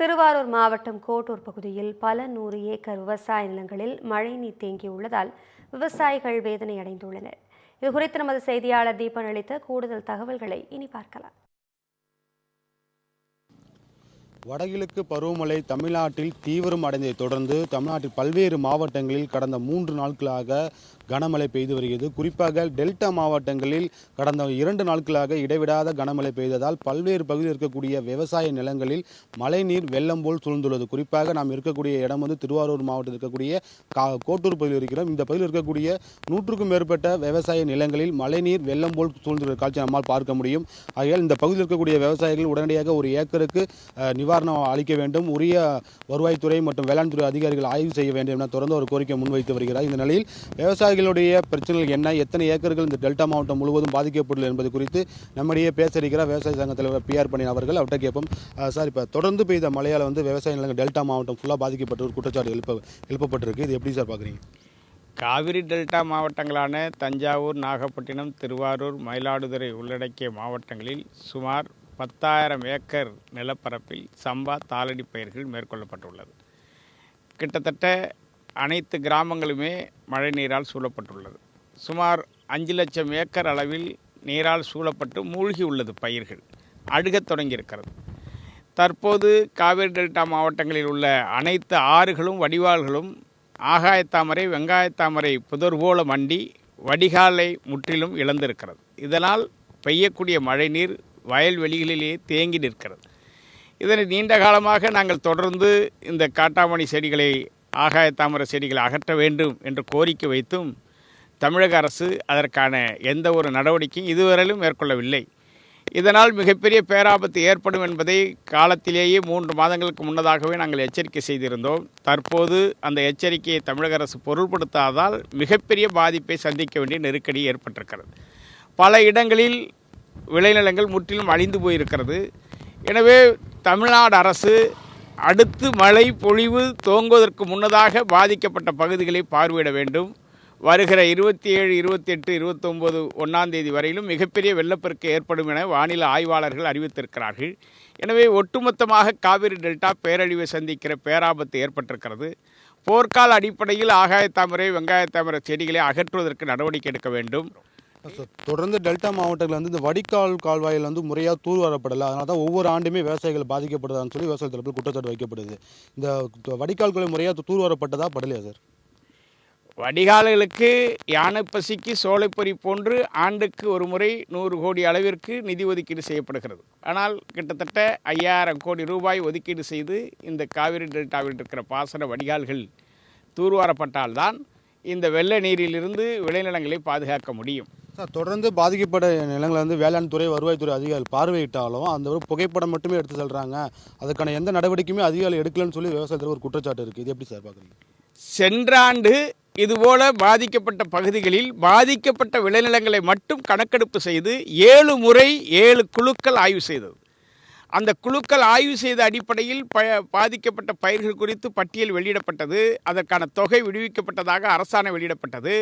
திருவாரூர் மாவட்டம் கோட்டூர் பகுதியில் பல நூறு ஏக்கர் விவசாய நிலங்களில் மழைநீர் தேங்கியுள்ளதால் விவசாயிகள் வேதனை அடைந்துள்ளனர் இதுகுறித்து நமது செய்தியாளர் தீபன் அளித்த கூடுதல் தகவல்களை இனி பார்க்கலாம். வடகிழக்கு பருவமழை தமிழ்நாட்டில் தீவிரம் அடைந்ததை தொடர்ந்து தமிழ்நாட்டில் பல்வேறு மாவட்டங்களில் கடந்த மூன்று நாட்களாக கனமழை பெய்து வருகிறது. குறிப்பாக டெல்டா மாவட்டங்களில் கடந்த இரண்டு நாட்களாக இடைவிடாத கனமழை பெய்ததால் பல்வேறு பகுதியில் இருக்கக்கூடிய விவசாய நிலங்களில் மழைநீர் வெள்ளம் போல் சூழ்ந்துள்ளது. குறிப்பாக நாம் இருக்கக்கூடிய இடம் வந்து திருவாரூர் மாவட்டத்தில் இருக்கக்கூடிய கா கோட்டூர் பகுதியில் இருக்கிறோம். இந்த பகுதியில் இருக்கக்கூடிய நூற்றுக்கும் மேற்பட்ட விவசாய நிலங்களில் மழைநீர் வெள்ளம் போல் சூழ்ந்துள்ள காட்சி நம்மால் பார்க்க முடியும். ஆகையால் இந்த பகுதியில் இருக்கக்கூடிய விவசாயிகள் உடனடியாக ஒரு ஏக்கருக்கு நிவாரணம் அளிக்க வேண்டும். உரிய வருவாய்த்துறை மற்றும் வேளாண் துறை அதிகாரிகள் ஆய்வு செய்ய வேண்டும் என தொடர்ந்து ஒரு கோரிக்கை முன்வைத்து வருகிறார். இந்த நிலையில் விவசாயிகளுடைய பிரச்சனைகள் என்ன எத்தனை ஏக்கர்கள் இந்த டெல்டா மாவட்டம் முழுவதும் பாதிக்கப்பட்டுள்ளது என்பது குறித்து நம்மிடையே பேச இருக்கிற விவசாய சங்க தலைவர் பி ஆர் அவர்கள் அவர்கிட்ட கேட்போம். சார் இப்போ தொடர்ந்து பெய்த மழையால் வந்து விவசாய நிலங்கள் டெல்டா மாவட்டம் ஃபுல்லாக பாதிக்கப்பட்டு ஒரு குற்றச்சாட்டு எழுப்ப எழுப்பப்பட்டிருக்கு. இது எப்படி சார் பார்க்குறீங்க காவிரி டெல்டா மாவட்டங்களான தஞ்சாவூர் நாகப்பட்டினம் திருவாரூர் மயிலாடுதுறை உள்ளடக்கிய மாவட்டங்களில் சுமார் பத்தாயிரம் ஏக்கர் நிலப்பரப்பில் சம்பா தாளடி பயிர்கள் மேற்கொள்ளப்பட்டுள்ளது. கிட்டத்தட்ட அனைத்து கிராமங்களுமே மழை நீரால் சூழப்பட்டுள்ளது. சுமார் அஞ்சு லட்சம் ஏக்கர் அளவில் நீரால் சூழப்பட்டு மூழ்கி உள்ளது பயிர்கள். அழுகத் தொடங்கியிருக்கிறது. தற்போது காவிரி டெல்டா மாவட்டங்களில் உள்ள அனைத்து ஆறுகளும் வடிவால்களும் ஆகாயத்தாமரை வெங்காயத்தாமரை புதர் போல மண்டி வடிகாலை முற்றிலும் இழந்திருக்கிறது. இதனால் பெய்யக்கூடிய மழைநீர் வயல்வெளிகளிலேயே தேங்கி நிற்கிறது. இதனை நீண்ட காலமாக நாங்கள் தொடர்ந்து இந்த காட்டாமணி செடிகளை ஆகாய தாமரை செடிகளை அகற்ற வேண்டும் என்று கோரிக்கை வைத்தும் தமிழக அரசு அதற்கான எந்த ஒரு நடவடிக்கையும் இதுவரையிலும் மேற்கொள்ளவில்லை. இதனால் மிகப்பெரிய பேராபத்து ஏற்படும் என்பதை காலத்திலேயே மூன்று மாதங்களுக்கு முன்னதாகவே நாங்கள் எச்சரிக்கை செய்திருந்தோம். தற்போது அந்த எச்சரிக்கையை தமிழக அரசு பொருட்படுத்தாதால் மிகப்பெரிய பாதிப்பை சந்திக்க வேண்டிய நெருக்கடி ஏற்பட்டிருக்கிறது. பல இடங்களில் விளைநிலங்கள் முற்றிலும் அழிந்து போயிருக்கிறது. எனவே தமிழ்நாடு அரசு அடுத்து மழை பொழிவு துவங்குவதற்கு முன்னதாக பாதிக்கப்பட்ட பகுதிகளை பார்வையிட வேண்டும். வருகிற இருபத்தி ஏழு இருபத்தெட்டு இருபத்தொம்போது ஒன்றாம் தேதி வரையிலும் மிகப்பெரிய வெள்ளப்பெருக்கு ஏற்படும் என வானிலை ஆய்வாளர்கள் அறிவித்திருக்கிறார்கள். எனவே ஒட்டுமொத்தமாக காவிரி டெல்டா பேரழிவை சந்திக்கிற பேராபத்து ஏற்பட்டிருக்கிறது. போர்க்கால அடிப்படையில் ஆகாயத்தாமரை வெங்காயத்தாமரை செடிகளை அகற்றுவதற்கு நடவடிக்கை எடுக்க வேண்டும். தொடர்ந்து டெல்டா மாவட்டத்தில் வந்து இந்த வடிகால் கால்வாயில் வந்து முறையாக தூர்வாரப்படலை அதனால தான் ஒவ்வொரு ஆண்டுமே விவசாயிகள் பாதிக்கப்படுதான்னு சொல்லி விவசாய தரப்பில் குற்றச்சாட்டு வைக்கப்படுது. இந்த வடிகால்களை முறையாக தூர்வாரப்பட்டதா படலையா சார்? வடிகால்களுக்கு யானை பசிக்கு சோலைப்பொறி போன்று ஆண்டுக்கு ஒரு முறை நூறு கோடி அளவிற்கு நிதி ஒதுக்கீடு செய்யப்படுகிறது. ஆனால் கிட்டத்தட்ட ஐயாயிரம் கோடி ரூபாய் ஒதுக்கீடு செய்து இந்த காவிரி டெல்டாவில் இருக்கிற பாசன வடிகால்கள் தூர்வாரப்பட்டால்தான் இந்த வெள்ள நீரிலிருந்து விளைநிலங்களை பாதுகாக்க முடியும். சார் தொடர்ந்து பாதிக்கப்பட்ட நிலங்களை வந்து வேளாண் துறை வருவாய்த்துறை அதிகாரிகள் பார்வையிட்டாலும் அந்த ஒரு புகைப்படம் மட்டுமே எடுத்து செல்றாங்க. அதுக்கான எந்த நடவடிக்கையுமே அதிகாரிகள் எடுக்கலன்னு சொல்லி விவசாயத்தில் ஒரு குற்றச்சாட்டு இருக்குது இது எப்படி சார் பார்க்குறீங்க? சென்ற ஆண்டு இதுபோல பாதிக்கப்பட்ட பகுதிகளில் பாதிக்கப்பட்ட விளைநிலங்களை மட்டும் கணக்கெடுப்பு செய்து ஏழு முறை ஏழு குழுக்கள் ஆய்வு செய்தது. அந்த குழுக்கள் ஆய்வு செய்த அடிப்படையில் ப பாதிக்கப்பட்ட பயிர்கள் குறித்து பட்டியல் வெளியிடப்பட்டது. அதற்கான தொகை விடுவிக்கப்பட்டதாக அரசாணை வெளியிடப்பட்டது.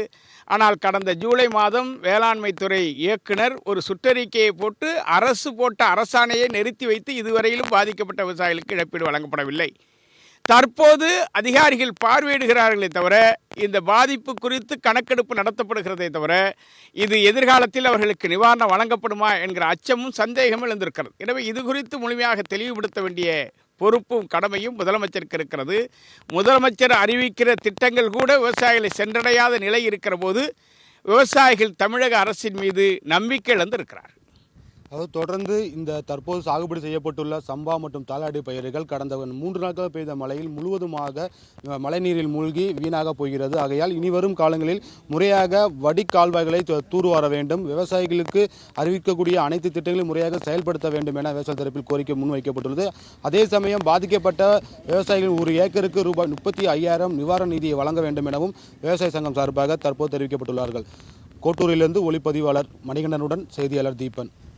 ஆனால் கடந்த ஜூலை மாதம் வேளாண்மை துறை இயக்குனர் ஒரு சுற்றறிக்கையை போட்டு அரசு போட்ட அரசாணையை நிறுத்தி வைத்து இதுவரையிலும் பாதிக்கப்பட்ட விவசாயிகளுக்கு இழப்பீடு வழங்கப்படவில்லை. தற்போது அதிகாரிகள் பார்வையிடுகிறார்களே தவிர இந்த பாதிப்பு குறித்து கணக்கெடுப்பு நடத்தப்படுகிறதே தவிர இது எதிர்காலத்தில் அவர்களுக்கு நிவாரணம் வழங்கப்படுமா என்கிற அச்சமும் சந்தேகமும் எழுந்திருக்கிறது. எனவே இது குறித்து முழுமையாக தெளிவுபடுத்த வேண்டிய பொறுப்பும் கடமையும் முதலமைச்சருக்கு இருக்கிறது. முதலமைச்சர் அறிவிக்கிற திட்டங்கள் கூட விவசாயிகளை சென்றடையாத நிலை இருக்கிற போது விவசாயிகள் தமிழக அரசின் மீது நம்பிக்கை இழந்திருக்கிறார் அதாவது தொடர்ந்து இந்த தற்போது சாகுபடி செய்யப்பட்டுள்ள சம்பா மற்றும் தாளாடி பயிர்கள் கடந்த மூன்று நாட்கள் பெய்த மழையில் முழுவதுமாக மழைநீரில் மூழ்கி வீணாக போகிறது. ஆகையால் இனி வரும் காலங்களில் முறையாக வடிகால்வாய்களை தூர்வார வேண்டும். விவசாயிகளுக்கு அறிவிக்கக்கூடிய அனைத்து திட்டங்களையும் முறையாக செயல்படுத்த வேண்டும் என விவசாய தரப்பில் கோரிக்கை முன்வைக்கப்பட்டுள்ளது. அதே சமயம் பாதிக்கப்பட்ட விவசாயிகள் ஒரு ஏக்கருக்கு ரூபாய் முப்பத்தி ஐயாயிரம் நிவாரண நிதியை வழங்க வேண்டும் எனவும் விவசாய சங்கம் சார்பாக தற்போது தெரிவிக்கப்பட்டுள்ளார்கள். கோட்டூரிலிருந்து ஒளிப்பதிவாளர் மணிகண்டனுடன் செய்தியாளர் தீபன்.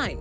nine.